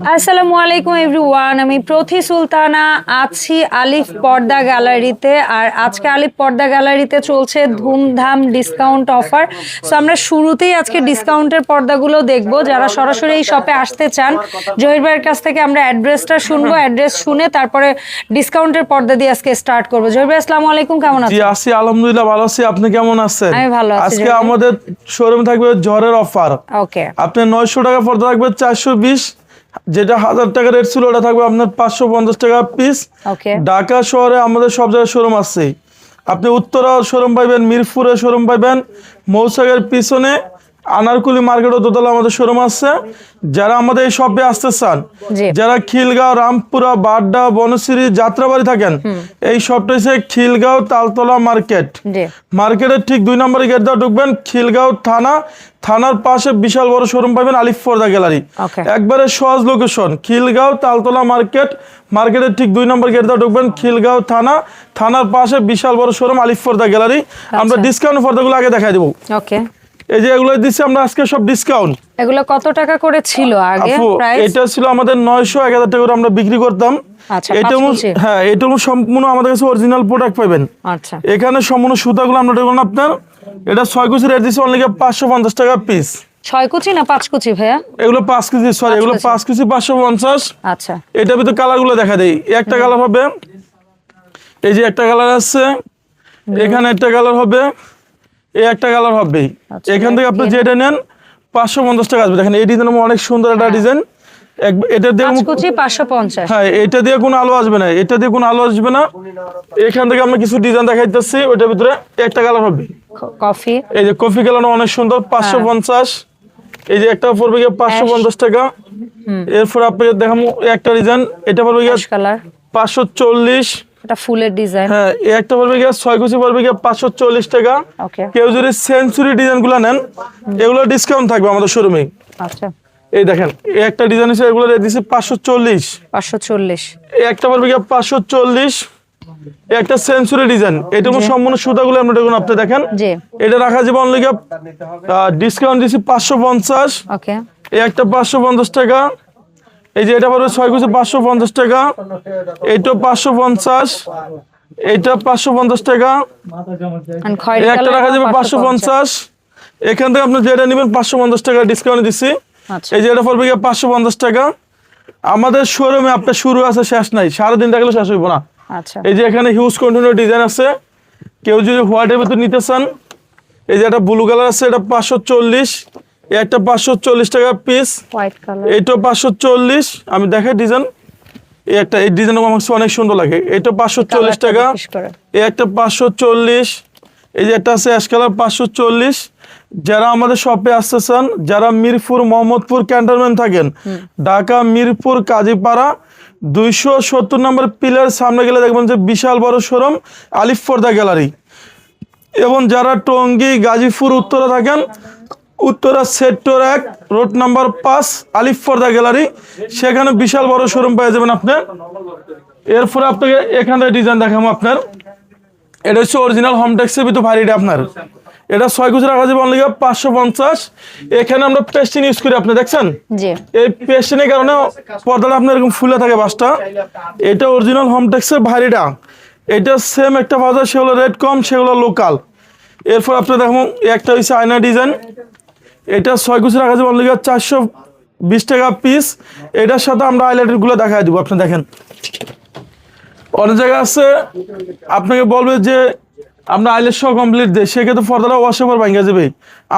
আসসালামু আলাইকুম এভরিওয়ান আমি প্রথি সুলতানা আছি আলিফ পর্দা গ্যালারিতে আর আজকে আলিফ পর্দা গ্যালারিতে চলছে ধুমধাম ডিসকাউন্ট অফার সো আমরা শুরুতেই আজকে ডিসকাউন্টের পর্দাগুলো দেখব। যারা সরাসরি এই শপে আসতে চান জহির ভাইয়ের কাছ থেকে আমরা অ্যাড্রেসটা শুনব অ্যাড্রেস শুনে তারপরে ডিসকাউন্টের পর্দা দিয়ে আজকে স্টার্ট করব। জহির ভাই আসসালামু আলাইকুম কেমন জি আছেন? আছি আলহামদুলিল্লাহ ভালো আছি। আপনি কেমন আছেন? আমি ভালো আছি, আজকে আমাদের শোরুম থাকবে ঝড়ের অফার ওকে আপনি নয়শো টাকা পর্দা থাকবে চারশো বিশ। যেটা হাজার টাকা রেট ছিল ওটা থাকবে আপনার পাঁচশো পঞ্চাশ টাকা পিস ঢাকা শহরে আমাদের সব জায়গায় শোরুম আছে। আপনি উত্তরা শোরুম পাইবেন মিরপুরে শোরুম পাইবেন মৌসাগের পিছনে আনারকুলি মার্কেটও দোতলা আমাদের শোরুম আছে। যারা আমাদের এই শপে আসতে চান যারা খিলগাঁও রামপুরা বাড্ডা বনশ্রী যাত্রাবাড়ি থাকেন এই শপটা হচ্ছে খিলগাঁও তালতলা মার্কেট। মার্কেটের ঠিক দুই নম্বরে গেট দিয়ে ঢুকবেন খিলগাঁও থানা। থানার পাশে বিশাল বড় শোরুম পাবেন আলিফ ফর্দা গ্যালারি। একবারে সহজ লোকেশন খিলগাঁও তালতলা মার্কেট। মার্কেটের ঠিক দুই নম্বর গেট দিয়ে ঢুকবেন খিলগাঁও থানা। থানার পাশে বিশাল বড় শোরুম আলিফ ফর্দা গ্যালারি। আমরা ডিসকাউন্ট ফর্দাগুলো আগে দেখাই দেবো। ওকে। এই যে এগুলো দিচ্ছি আমরা আজকে সব ডিসকাউন্ট এগুলো কত টাকা করে ছিল আগে প্রাইস এটা ছিল আমাদের নয়শো এক হাজার টাকা করে আমরা বিক্রি করতাম। আচ্ছা, এটা। হ্যাঁ এটা সম্পূর্ণ আমাদের কাছে অরিজিনাল প্রোডাক্ট পাবেন। আচ্ছা। এখানে সম্পূর্ণ সুতাগুলো আমরা দেখুন আপনার। এটা কুচি রেট অনলি টাকা পিস কুচি না পাঁচ কুচি ভাইয়া? এগুলো সরি এগুলো কুচি। আচ্ছা। ভিতরে কালারগুলো দেখা দেই। একটা কালার হবে এই যে একটা কালার আছে এখানে একটা কালার হবে এই একটা কালার হবে। আচ্ছা, এখান থেকে আপনি যেটা নেন পাঁচশো পঞ্চাশ টাকা আসবে। দেখেন এই ডিজাইন অনেক সুন্দর একটা ডিজাইন এটা দিয়ে পাঁচশো হ্যাঁ এটা দিয়ে কোনো আলো আসবে না। এটা দিয়ে কোনো আলো আসবে না। এখান থেকে আমরা কিছু ডিজাইন দেখাইতেছি ভিতরে একটা কালার হবে। কফি। এই যে কফি কালার অনেক সুন্দর পাঁচশো হ্যাঁ। পঞ্চাশ। এই যে একটা পড়বে গিয়ে পাঁচশো পঞ্চাশ টাকা। এরপর আপনাকে দেখাবো একটা ডিজাইন এটা পড়বে গিয়ে পাঁচশো চল্লিশ। এটা ফুলের ডিজাইন। হ্যাঁ এই একটা পড়বে গিয়ে ছয় কুচি পড়বে গিয়ে পাঁচশো চল্লিশ টাকা। ওকে। কেউ যদি সেঞ্চুরি ডিজাইনগুলো নেন এগুলো ডিসকাউন্ট থাকবে আমাদের শোরুমে আচ্ছা। এই দেখেন এই একটা ডিজাইন হিসেবে এগুলো চল্লিশ। পাঁচশো চল্লিশ। এই একটা পড়বে গিয়ে পাঁচশো চল্লিশ। এই একটা সেঞ্চুরি ডিজাইন। এটা সম্পূর্ণ সুতাগুলো আমরা দেখুন আপনি দেখেন। জি। এটা রাখা যাবে অনলি ডিসকাউন্ট দিচ্ছি পাঁচশো পঞ্চাশ। ওকে। এই একটা পাঁচশো পঞ্চাশ টাকা। এই যে এটা পড়বে ছয় কুচি পাঁচশো পঞ্চাশ টাকা। এইটা পাঁচশো পঞ্চাশ। এইটা পাঁচশো পঞ্চাশ টাকা। একটা রাখা যাবে পাঁচশো পঞ্চাশ। এখান থেকে আপনি যেটা নেবেন পাঁচশো পঞ্চাশ টাকা ডিসকাউন্ট দিচ্ছি এই যে এটা পড়বে গিয়ে পাঁচশো পঞ্চাশ টাকা। আমাদের শোরুমে আপনার শুরু আছে শেষ নাই। সারাদিন দেখলে শেষ হইব না। আচ্ছা। এই যে এখানে হিউজ কন্টিনিউ ডিজাইন আছে। কেউ যদি হোয়াইটের ভিতর নিতে চান এই যে একটা ব্লু কালার আছে এটা পাঁচশো চল্লিশ। একটা পাঁচশো চল্লিশ টাকা পিস এইটা পাঁচশো চল্লিশ। আমি দেখাই ডিজাইন এই একটা এই ডিজাইন আমার অনেক সুন্দর লাগে। এটা পাঁচশো চল্লিশ টাকা। এই একটা পাঁচশো চল্লিশ। এই যে একটা আছে অ্যাশ কালার পাঁচশো চল্লিশ। যারা আমাদের শপে আসতে চান যারা মিরপুর মোহাম্মদপুর ক্যান্টনমেন্ট থাকেন ঢাকা মিরপুর কাজীপাড়া দুইশো সত্তর নম্বর পিলার সামনে গেলে দেখবেন যে বিশাল বড় শোরুম আলিফ ফর্দা গ্যালারি এবং যারা টঙ্গী গাজীপুর উত্তরে থাকেন উত্তরা সেক্টর এক রোড নাম্বার পাঁচ আলিফ ফর্দা গ্যালারি। সেখানে বিশাল বড় শোরুম পেয়ে যাবেন আপনার। এরপরে আপনাকে এখান ডিজাইন দেখাবো আপনার। এটা হচ্ছে অরিজিনাল হোম ট্যাক্সের ভিতর ভারিটা আপনার। এটা ছয় কুচি রাখা যাবে অনলি পাঁচশো পঞ্চাশ। এখানে আমরা পেস্টিন ইউজ করি আপনি দেখছেন? এই পেস্টিনের কারণে পর্দাটা আপনার এরকম ফুলে থাকে বাসটা। এটা অরিজিনাল হোম ট্যাক্সের ভারিটা। এটা সেম একটা বাজার সেগুলো রেট কম সেগুলো লোকাল এরপর আপনি দেখুন একটা হচ্ছে আয়না ডিজাইন এটা ছয় কুচি রাখা যাবে অনলি চারশো বিশ টাকা পিস এটার সাথে আমরা হাইলাইটারগুলো দেখাই দেবো আপনি দেখেন। অনেক জায়গা আছে আপনাকে বলবে যে আমরা আইলেট সহ কমপ্লিট দিই সেক্ষেত্রে পর্দাটা ওয়াশেবার ভাঙ্গা যাবে।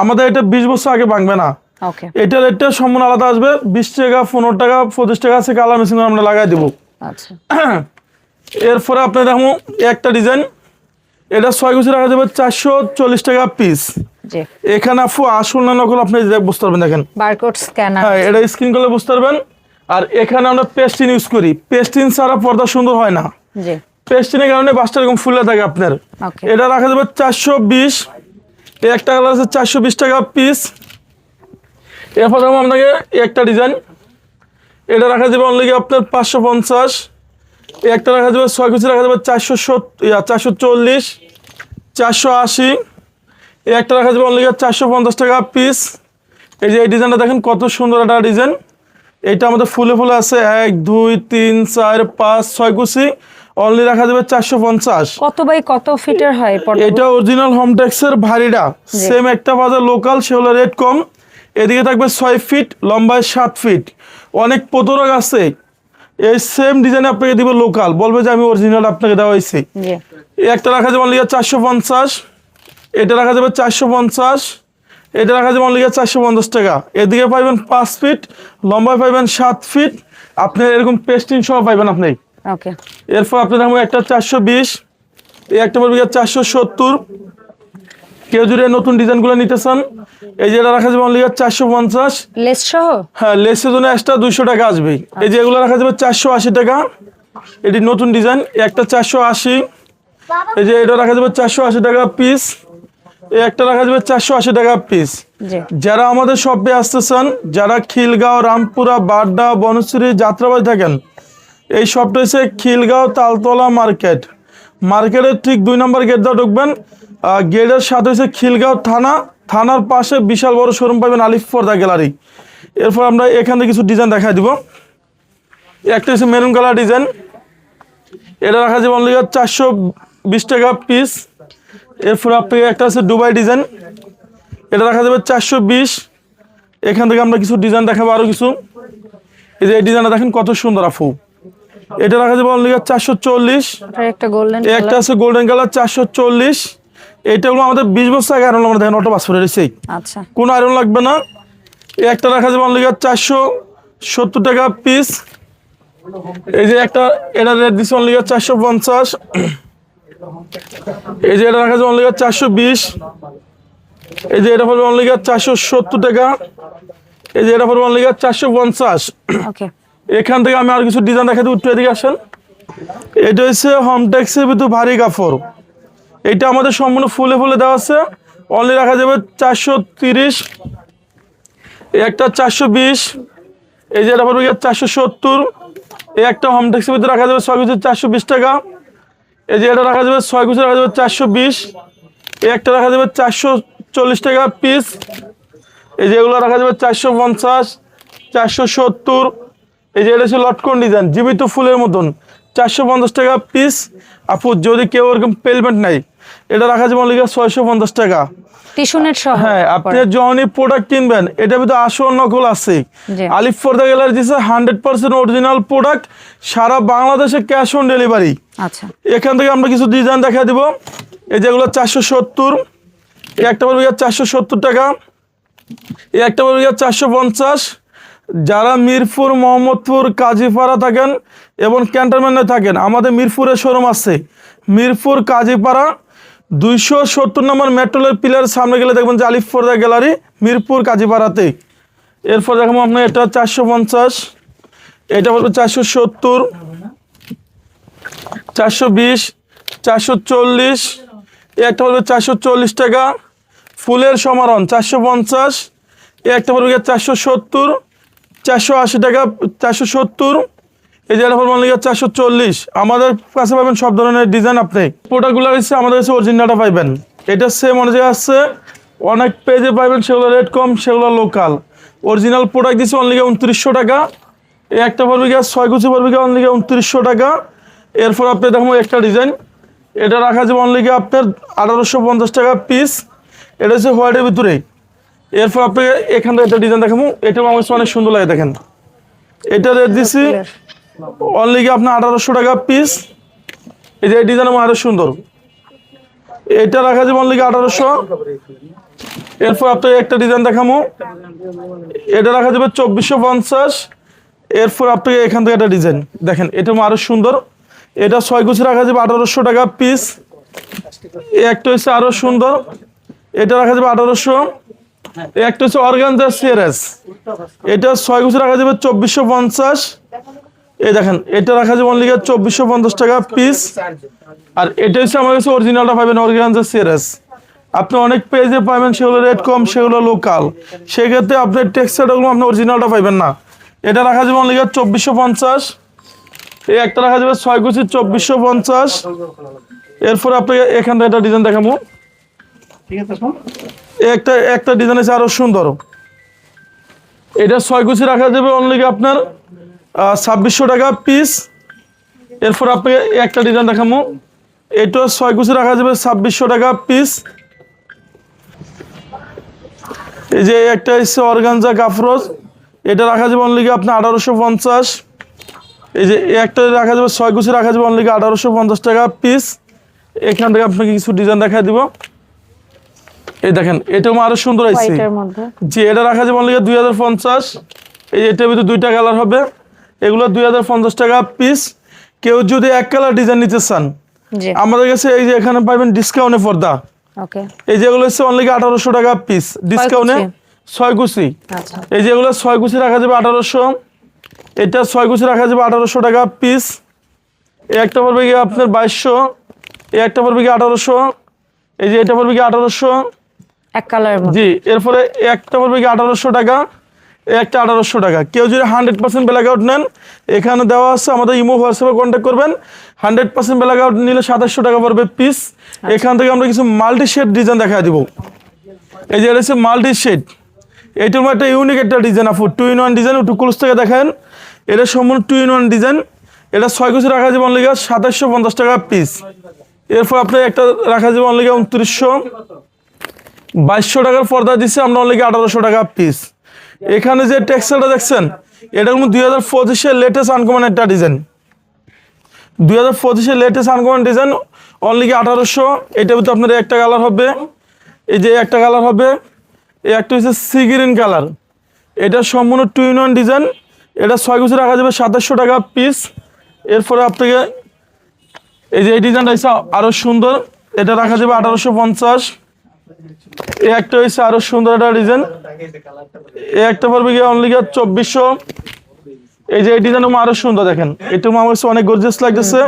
আমাদের এটা বিশ বছর আগে ভাঙবে না। এটা রেটটা সম্পূর্ণ আলাদা আসবে বিশ টাকা পনেরো টাকা পঁচিশ টাকা আছে কালার মেশিন আমরা লাগাই দেবো। আচ্ছা। এরপরে আপনি দেখুন একটা ডিজাইন এটা ছয় কুচি রাখা যাবে চারশো চল্লিশ টাকা পিস এখানে আপু আসল না নকল আপনি বুঝতে পারবেন দেখেন। Barcode scanner. হ্যাঁ এটা স্ক্রিন করলে বুঝতে পারবেন। আর এখানে আমরা পেস্টিন ইউজ করি। পেস্টিন ছাড়া পর্দা সুন্দর হয় না। জি। পেস্টিনের কারণে বাসটা এরকম ফুলে থাকে আপনার। ওকে এটা রাখা যাবে চারশো বিশ। একটা কালার আছে চারশো বিশ টাকা পিস এরপর দেখব আপনাকে একটা ডিজাইন এটা রাখা যাবে অনলি আপনার পাঁচশো পঞ্চাশ। একটা রাখা যাবে ছয় কুচি রাখা যাবে চারশো সত্তর চারশো চল্লিশ। চারশো আশি। এই একটা রাখা যাবে অনলি চারশো পঞ্চাশ টাকা পিস এই যে এই ডিজাইনটা দেখেন কত সুন্দর একটা ডিজাইন এটা আমাদের ফুলে ফুলে আছে। এক দুই তিন চার পাঁচ ছয় কুচি। অনলি রাখা যাবে চারশো পঞ্চাশ। কত বাই কত ফিটের হয় এটা অরিজিনাল হোমটেক্সের ভারীটা। সেম একটা বাজার লোকাল সেগুলো রেট কম এদিকে থাকবে ছয় ফিট লম্বায় সাত ফিট অনেক প্রতরক আছে। এই সেম ডিজাইন আপনাকে দিব লোকাল বলবে যে আমি অরিজিনাল আপনাকে দেওয়া হয়েছি। একটা রাখা যাবে অনলি চারশো পঞ্চাশ। এটা রাখা যাবে চারশো পঞ্চাশ এটা রাখা যাবে অনলি চারশো পঞ্চাশ টাকা। এদিকে পাইবেন পাঁচ ফিট লম্বায় পাইবেন সাত ফিট। আপনি এরকম পেস্টিং সহ পাইবেন আপনি। এরপর আপনার দেখব একটা চারশো বিশ এই একটা পড়বে চারশো সত্তর। কেউ যদি নতুন ডিজাইনগুলো নিতে চান এই যে এটা রাখা যাবে অনলি চারশো পঞ্চাশ। লেস সহ? হ্যাঁ লেসের জন্য এক্সট্রা দুইশো টাকা আসবে। এই যে এগুলো রাখা যাবে চারশো আশি টাকা। এটি নতুন ডিজাইন একটা চারশো আশি। এই যে এটা রাখা যাবে চারশো আশি টাকা পিস এই একটা রাখা যাবে চারশো আশি টাকা পিস যারা আমাদের শপে আসতেছেন যারা খিলগাঁও রামপুরা বাড্ডা বনশ্রী যাত্রাবাড়ি থাকেন এই শপটা হচ্ছে খিলগাঁও তালতলা মার্কেট। মার্কেটের ঠিক দুই নম্বর গেট দিয়ে ঢুকবেন। গেটের সাথে হচ্ছে খিলগাঁও থানা। থানার পাশে বিশাল বড় শোরুম পাবেন আলিফ পর্দা গ্যালারি। এরপর আমরা এখান থেকে কিছু ডিজাইন দেখাই দিব। একটা হচ্ছে মেরুন কালার ডিজাইন এটা রাখা যাবে অনলি চারশো বিশ টাকা পিস এরপর আপনাকে একটা আছে দুবাই ডিজাইন। এটা রাখা যাবে চারশো বিশ। এখান থেকে আমরা কিছু ডিজাইন দেখাবো আরও কিছু। এই যে এই ডিজাইনটা দেখেন কত সুন্দর আফু এটা রাখা যাবে অনলি চারশো চল্লিশ। একটা গোল্ডেন আছে গোল্ডেন কালার চারশো চল্লিশ। এইটা হলো আমাদের বিশ বছর আগে আয়রন আমরা দেখেন অটো পাস করে রয়েছে আচ্ছা। কোনো আয়রন লাগবে না। এই একটা রাখা যাবে অনলি চারশো সত্তর টাকা পিস এই যে একটা এটা রেট দিচ্ছে অনলি চারশো পঞ্চাশ। এই যে এটা রাখা যাবে অনলি চারশো বিশ। এই যে এটা পড়বে অনলি চারশো সত্তর টাকা। এই যে এটা পড়বে অনলি চারশো পঞ্চাশ। এখান থেকে আমি আর কিছু ডিজাইন দেখাতে একটু এদিকে আসেন। এটা হচ্ছে হোমটেক্সের ভিতর ভারী কাপড়। এটা আমাদের সম্পূর্ণ ফুলে ফুলে দেওয়া আছে। অনলি রাখা যাবে চারশো তিরিশ। একটা চারশো বিশ। এই যে এটা পড়বে চারশো সত্তর। এই একটা হোমটেক্সের ভিতরে রাখা যাবে সব কিছু চারশো বিশ টাকা। এই যে এটা রাখা যাবে ছয় কুচি, রাখা যাবে চারশো বিশ। এই একটা রাখা যাবে চারশো চল্লিশ টাকা পিস এই যে এগুলো রাখা যাবে চারশো পঞ্চাশ, চারশো সত্তর। এই যে এটা হচ্ছে লটকন ডিজাইন জীবিত ফুলের মতন। চারশো পঞ্চাশ টাকা পিস আপু, যদি কেউ ওরকম পেলমেন্ট নাই এটা রাখা যাবে অনলি ছয়শো পঞ্চাশ টাকা। সহ। হ্যাঁ আপনি যখনই প্রোডাক্ট কিনবেন এটা ভিতরে আসল নকল আছে। জি। আলিফ ফর্দা গ্যালারি দিচ্ছে হান্ড্রেড পার্সেন্ট অরিজিনাল প্রোডাক্ট সারা বাংলাদেশে ক্যাশ অন ডেলিভারি আচ্ছা। এখান থেকে আমরা কিছু ডিজাইন দেখা দিব। এই যেগুলো চারশো সত্তর একটা পড়বে চারশো সত্তর টাকা। এই একটা পড়বে চারশো পঞ্চাশ। যারা মিরপুর মোহাম্মদপুর কাজীপাড়া থাকেন এবং ক্যান্টনমেন্টে থাকেন আমাদের মিরপুরের শোরুম আছে। মিরপুর কাজীপাড়া দুইশো সত্তর নম্বর মেট্রোলের পিলার সামনে গেলে দেখবেন যে আলিফ গ্যালারি, মিরপুর, কাজীপাড়াতে। এরপর দেখাবো আপনার এটা চারশো পঞ্চাশ, এটা পড়বে চারশো সত্তর, চারশো বিশ, চারশো চল্লিশ, একটা পড়বে চারশো চল্লিশ টাকা, ফুলের সমারণ চারশো পঞ্চাশ, একটা পড়বে চারশো সত্তর, চারশো আশি টাকা, চারশো সত্তর এই যে একটা পড়বে চারশো চল্লিশ। আমাদের কাছে পাবেন সব ধরনের ডিজাইন আপনি। প্রোডাক্টগুলো হচ্ছে আমাদের কাছে অরিজিনালটা পাইবেন। এটা সেম অনেক জায়গায় আছে অনেক পেজে পাইবেন, সেগুলো রেট কম সেগুলো লোকাল অরিজিনাল প্রোডাক্ট দিচ্ছে অনলি উনত্রিশশো টাকা। এই একটা গিয়ে ছয় কুচি পড়বে গিয়ে অনলি উনত্রিশশো টাকা। এরপর আপনি দেখব একটা ডিজাইন এটা রাখা যাবে অনলি গিয়ে আপনার আঠারোশো পঞ্চাশ টাকা পিস এটা হচ্ছে হোয়াইটের ভিতরে। এরপর আপনাকে এখান থেকে একটা ডিজাইন দেখাবো। এটাও আমার অনেক সুন্দর লাগে দেখেন। এটা রেট দিছি। অনলি গিয়ে আপনার আঠারোশো টাকা পিস এই যে ডিজাইন আমার সুন্দর। এটা রাখা যাবে অনলি গিয়ে আঠারোশো? এরপর আপনাকে একটা ডিজাইন দেখাবো এটা রাখা যাবে চব্বিশশো পঞ্চাশ। এরপর আপনাকে এখান থেকে একটা ডিজাইন দেখেন, এটা আরও সুন্দর। এটা ছয় গুছি রাখা যাবে আঠারোশো টাকা পিস একটা হচ্ছে আরও সুন্দর। এটা রাখা যাবে আঠারোশো। একটা হচ্ছে অর্গানজা সিয়ারেস এটা ছয় গুছি রাখা যাবে চব্বিশশো পঞ্চাশ। এই দেখেন এটা রাখা যাবে অনলি চব্বিশশো পঞ্চাশ টাকা পিস আর এটা হচ্ছে আমার কাছে অরিজিনালটা পাবেন অর্গানজা সিয়ারেস আপনি অনেক পেজে পাবেন সেগুলো রেট কম সেগুলো লোকাল সেক্ষেত্রে আপনার টেক্সটাইলগুলো আপনি অরিজিনালটা পাবেন না। এটা রাখা যাবে অনলি চব্বিশশো পঞ্চাশ। এই একটা রাখা যাবে ছয় কুচি চব্বিশশো পঞ্চাশ। এরপর আপনাকে এখান থেকে একটা ডিজাইন দেখাবো। একটা একটা ডিজাইন আছে আরও সুন্দর। এটা ছয় কুচি রাখা যাবে অনলি আপনার ছাব্বিশশো টাকা পিস এরপর আপনাকে একটা ডিজাইন দেখাবো এটা ছয় কুচি রাখা যাবে ছাব্বিশশো টাকা পিস এই যে একটা হচ্ছে অর্গানজা কাফরোজ এটা রাখা যাবে অনলি আপনার আঠারোশো পঞ্চাশ। এই যে একটা রাখা যাবে ছয় কুচি রাখা যাবে অনলি আঠারোশো পঞ্চাশ টাকা পিস এখান থেকে আপনাকে কিছু ডিজাইন দেখা দিব। এই দেখেন এটা আরও সুন্দর আছে জি এটা রাখা যাবে অনলি দুই হাজার পঞ্চাশ। এই এটার ভিতরে দুইটা কালার হবে। এগুলো দুই হাজার পঞ্চাশ টাকা পিস কেউ যদি এক কালার ডিজাইন নিতে চান আমাদের কাছে এই যে এখানে পাবেন ডিসকাউন্টে পর্দা। এই যেগুলো হচ্ছে অনলি আঠারোশো টাকা পিস ডিসকাউন্টে ছয় কুচি। আচ্ছা। এই যেগুলো ছয় কুচি রাখা যাবে আঠারোশো। এটা ছয় কুচি রাখা যাবে আঠারোশো টাকা পিস এই একটা পড়বে গিয়ে আপনার বাইশশো। এই একটা পড়বে গিয়ে আঠারোশো। এই যে এটা পড়বে গিয়ে আঠারোশো। এক মধ্যে। জি এরপরে একটা পড়বে কি আঠারোশো টাকা। একটা আঠারোশো টাকা। কেউ যদি হান্ড্রেড পার্সেন্ট ব্ল্যাক আউট নেন এখানে দেওয়া আছে আমাদের ইমো হোয়াটসঅ্যাপে কন্ট্যাক্ট করবেন। হান্ড্রেড পার্সেন্ট ব্ল্যাক আউট নিলে সাতাশশো টাকা পড়বে পিস এখান থেকে আমরা কিছু মাল্টি শেড ডিজাইন দেখা দিব। এই যে এটা হচ্ছে মাল্টি শেড এইটার মধ্যে একটা ইউনিক একটা ডিজাইন আপু টু ইন ওয়ান ডিজাইন একটু ক্লোজ থেকে দেখেন এটা সম্পূর্ণ টু ইন ওয়ান ডিজাইন এটা ছয় কুচি রাখা যাবে অনলিগা সাতাশশো পঞ্চাশ টাকা পিস এরপর আপনার একটা রাখা যাবে অনলিগা উনত্রিশশো। বাইশশো টাকার পর্দা দিচ্ছে আমরা অনলি আঠারোশো টাকা পিস এখানে যে টেক্সটাইলটা দেখছেন, এটা কিন্তু দুই হাজার পঁচিশের লেটেস্ট আনকমন একটা ডিজাইন দুই হাজার পঁচিশের লেটেস্ট আনকমন ডিজাইন অনলি কি আঠারোশো এটা ভিতরে আপনার একটা কালার হবে, এই যে একটা কালার হবে, এই একটা হচ্ছে সি গ্রিন কালার এটা সম্পূর্ণ টু ইন ওয়ান ডিজাইন এটা ছয় গুছি রাখা যাবে সাতাশশো টাকা পিস এরপরে আপনাকে এই যে এই ডিজাইনটা আরও সুন্দর, এটা রাখা যাবে আঠারোশো পঞ্চাশ। একটা হয়েছে আরও সুন্দর একটা ডিজাইন এই একটা পড়বে গিয়ে অনলি গিয়ে চব্বিশশো। এই যে এই ডিজাইনটা আরও সুন্দর দেখেন। এটা আমার কাছে অনেক গর্জিয়াস লাগতেছে।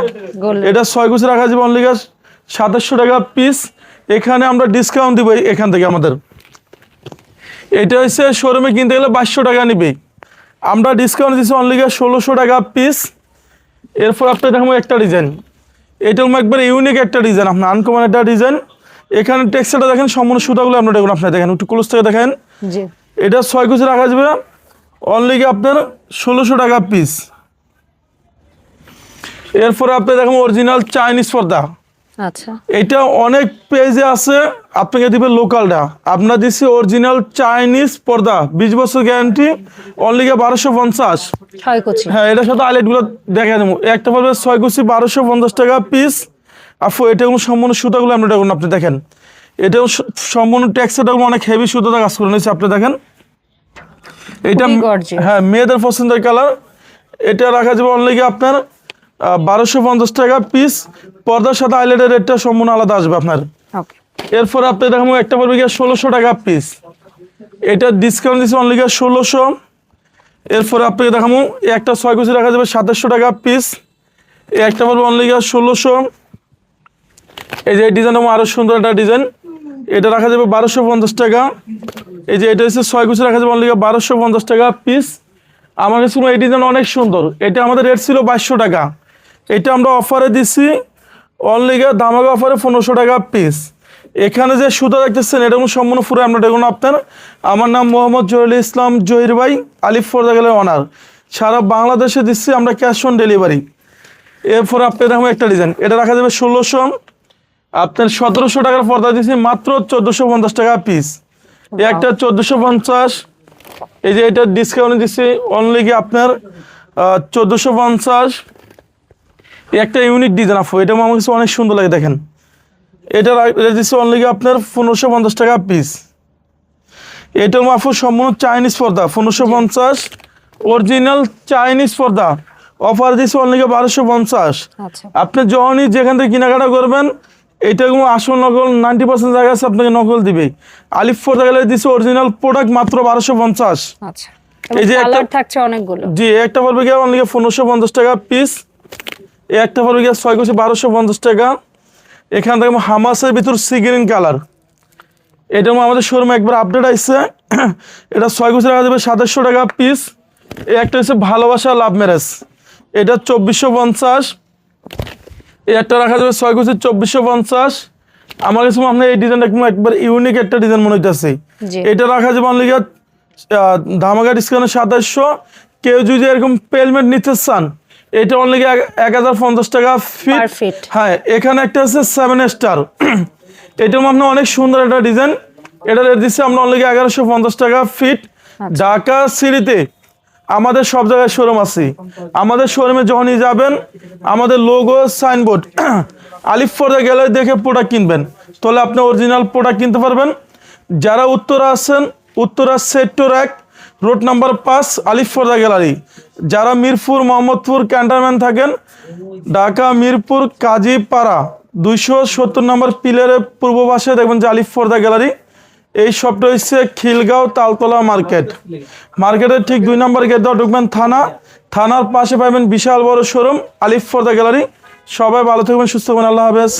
এটা ছয় গুছি রাখা যাবে অনলি গিয়ে সাতাশশো টাকা পিস এখানে আমরা ডিসকাউন্ট দিব এখান থেকে আমাদের। এটা হচ্ছে শোরুমে কিনতে গেলে বাইশশো টাকা নিবে। আমরা ডিসকাউন্ট দিচ্ছি অনলি গিয়ে ষোলোশো টাকা পিস এরপর আপনার দেখব একটা ডিজাইন এটা একবার ইউনিক একটা ডিজাইন আপনার আনকমন একটা ডিজাইন এখানে টেক্সটাইলটা দেখেন সম্পূর্ণ সুতাগুলো আপনার দেখুন আপনার দেখেন। একটু ক্লোজ থেকে দেখেন। এটা ছয় কুচি রাখা যাবে। অনলি কি আপনার ষোলোশো টাকা পিস এরপরে আপনি দেখেন অরিজিনাল চাইনিজ পর্দা। আচ্ছা। এটা অনেক পেজে আছে আপনাকে দিবে লোকালটা আপনার দিচ্ছি অরিজিনাল চাইনিজ পর্দা বিশ বছর গ্যারান্টি অনলি বারোশো পঞ্চাশ। হ্যাঁ এটার সাথে আইলেটগুলো দেখা দেবো। একটা পড়বে ছয় কুচি বারোশো পঞ্চাশ টাকা পিস আপু এটা কোনো সম্পূর্ণ সুতাগুলো আমরা দেখুন আপনি দেখেন। এটাও স- সম্পূর্ণ ট্যাক্সটা অনেক হেভি সুতাতে কাজ করে নিয়েছে আপনি দেখেন। এটা হ্যাঁ মেয়েদের পছন্দের কালার এটা রাখা যাবে অনলি কি আপনার বারোশো পঞ্চাশ টাকা পিস পর্দার সাথে আইলেটের রেটটা সম্পূর্ণ আলাদা আসবে আপনার। এরপর আপনি দেখুন একটা পড়বে গিয়ে ষোলোশো টাকা পিস এটা ডিসকাউন্ট দিচ্ছে অনলি গিয়ে ষোলোশো। এরপরে আপনাকে দেখাবো একটা ছয় কুচি রাখা যাবে সাতাশশো টাকা পিস একটা পড়বে অনলি গিয়ে ষোলোশো। এই যে এই ডিজাইনটা আরও সুন্দর একটা ডিজাইন। এটা রাখা যাবে বারোশো পঞ্চাশ টাকা। এই যে এটা হচ্ছে ছয় কুচি রাখা যাবে অনলি বারোশো পঞ্চাশ টাকা পিস আমার কাছে এই ডিজাইন অনেক সুন্দর। এটা আমাদের রেট ছিল বাইশশো টাকা। এটা আমরা অফারে দিচ্ছি অনলি ধামাকা অফারে পনেরোশো টাকা পিস এখানে যে সুতা দেখতেছেন, এটা সম্পূর্ণ পুরো আমরা দেখুন আপনার। আমার নাম মোহাম্মদ জহিরুল ইসলাম জহির ভাই, আলিফ ফরদাগেলের অনার সারা বাংলাদেশে দিচ্ছি আমরা ক্যাশ অন ডেলিভারি এরপর আপনি দেখুন একটা ডিজাইন এটা রাখা যাবে ষোলোশো। আপনার সতেরোশো টাকার পর্দা দিচ্ছি মাত্র চোদ্দোশো পঞ্চাশ টাকা পিস একটা চোদ্দোশো পঞ্চাশ এই যে এটা ডিসকাউন্ট দিচ্ছি অনলি কি আপনার চোদ্দোশো পঞ্চাশ। একটা ইউনিক ডিজাইন আপু এটা আমার কাছে অনেক সুন্দর লাগে দেখেন। এটা রা- এটা দিচ্ছি অনলি কি আপনার পনেরোশো পঞ্চাশ টাকা পিস এটা মাফু সম্পূর্ণ চাইনিজ পর্দা পনেরোশো পঞ্চাশ। অরিজিনাল চাইনিজ পর্দা। অফার দিচ্ছি অনলি কি বারোশো পঞ্চাশ। আচ্ছা। আপনি যখনই যেখান থেকে কেনাকাটা করবেন এটা কোনো আসল নকল নাইনটি পার্সেন্ট জায়গা আছে আপনাকে নকল দিবে। আলিফ পর্দা গেলে দিচ্ছে অরিজিনাল প্রোডাক্ট মাত্র বারোশো পঞ্চাশ। আচ্ছা। এই যে একটা- থাকছে অনেকগুলো। জি একটা পড়বে গিয়ে অনেকে পনেরোশো পঞ্চাশ টাকা পিস এই একটা পড়বে গিয়ে ছয় কুচি বারোশো পঞ্চাশ টাকা। এখান থেকে হামাসের ভিতর সি গ্রিন কালার এটা আমাদের শোরুমে একবার আপডেট আসছে এটা ছয় কুচি রাখা যাবে সাতাশশো টাকা পিস এই একটা হচ্ছে ভালোবাসা লাভ ম্যারেজ এটা চব্বিশশো পঞ্চাশ। একটা রাখা যাবে ছয় কুচি চব্বিশশো পঞ্চাশ। আমার কাছে আপনার এই ডিজাইনটা একবার ইউনিক একটা ডিজাইন মনে হইতেছে। এটা রাখা যাবে অনলি আহ, ধামাকা ডিসকাউন্ট সাতাশশো কেউ যদি এরকম পেলমেন্ট নিতে চান এটা অনলি এক হাজার পঞ্চাশ টাকা ফিট হ্যাঁ এখানে একটা আছে সেভেন স্টার এটার আপনার অনেক সুন্দর একটা ডিজাইন। এটা রেট দিচ্ছে আমরা অনলি এগারোশো পঞ্চাশ টাকা ফিট ঢাকা সিটিতে আমাদের সব জায়গায় শোরুম আছে আমাদের শোরুমে যখনই যাবেন, আমাদের লোগো সাইনবোর্ড আলিফ গেলে দেখে প্রোডাক্ট কিনবেন। তাহলে আপনি অরিজিনাল প্রোডাক্ট কিনতে পারবেন। যারা উত্তরা আছেন, উত্তরা সেক্টর এক রোড নাম্বার পাঁচ আলিফোর্দা গ্যালারি যারা মিরপুর, মোহাম্মদপুর ক্যান্টনমেন্ট থাকেন, ঢাকা, মিরপুর, কাজীপাড়া, দুইশো সত্তর নম্বর পিলারের পূর্ব পাশে দেখবেন যে আলিফ ফোর্দা গ্যালারি এই শপটা হচ্ছে খিলগাঁও তালতলা মার্কেট। মার্কেটের ঠিক দুই নম্বর গেট দেওয়া ঢুকবেন থানা। থানার পাশে পাবেন বিশাল বড় showroom, Alif for the gallery. সবাই ভালো থাকবেন, সুস্থ হবেন আল্লাহ হাফেজ।